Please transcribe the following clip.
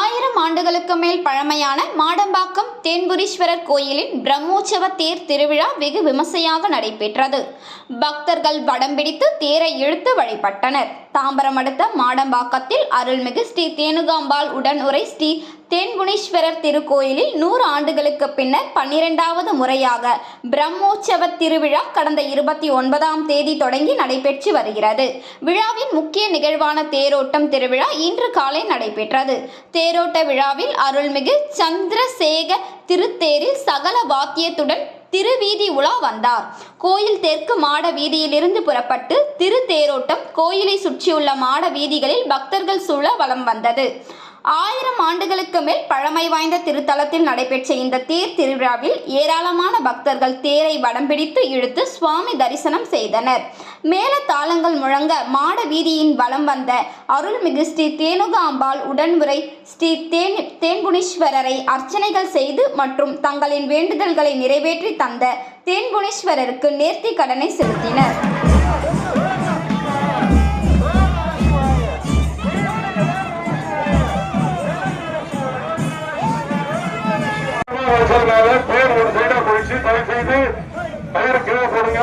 ஆயிரம் ஆண்டுகளுக்கு மேல் பழமையான மாடம்பாக்கம் தேன்புரீஸ்வரர் கோயிலின் பிரம்மோற்சவ தேர் திருவிழா வெகு விமர்சையாக நடைபெற்றது. பக்தர்கள் வடம் பிடித்து தேரை இழுத்து வழிபட்டனர். தாம்பரம் அடுத்த மாடம்பாக்கத்தில் அருள்மிகு ஸ்ரீ தேனுகாம்பாள் உடன் உரை ஸ்ரீ தேன்புணீஸ்வரர் திருக்கோயிலில் நூறு ஆண்டுகளுக்கு பின்னர் பன்னிரெண்டாவது முறையாக பிரம்மோற்சவ திருவிழா கடந்த இருபத்தி ஒன்பதாம் தேதி தொடங்கி நடைபெற்று வருகிறது. விழாவின் முக்கிய நிகழ்வான தேரோட்டம் திருவிழா இன்று காலை நடைபெற்றது. தேரோட்ட விழாவில் அருள்மிகு சந்திரசேக திருத்தேரில் சகல வாத்தியத்துடன் திருவீதி உலா வந்தார். கோயில் தெற்கு மாட வீதியிலிருந்து புறப்பட்டு திருத்தேரோட்டம் கோயிலை சுற்றியுள்ள மாட வீதிகளில் பக்தர்கள் சூழ வலம் வந்தது. ஆயிரம் ஆண்டுகளுக்கு மேல் பழமை வாய்ந்த திருத்தலத்தில் நடைபெற்ற இந்த தேர் திருவிழாவில் ஏராளமான பக்தர்கள் தேரை வடம் பிடித்து இழுத்து சுவாமி தரிசனம் செய்தனர். மேல தாளங்கள் முழங்க மாட வீதியின் வலம் வந்த அருள்மிகு ஸ்ரீ தேனுகாம்பாள் உடன்முறை ஸ்ரீ தேன் தேன்புணீஸ்வரரை அர்ச்சனைகள் செய்து மற்றும் தங்களின் வேண்டுதல்களை நிறைவேற்றி தந்த தேன்புணீஸ்வரருக்கு நேர்த்தி கடனை செலுத்தினர். தயவு செய்து பயிரை கீழே போடுங்க.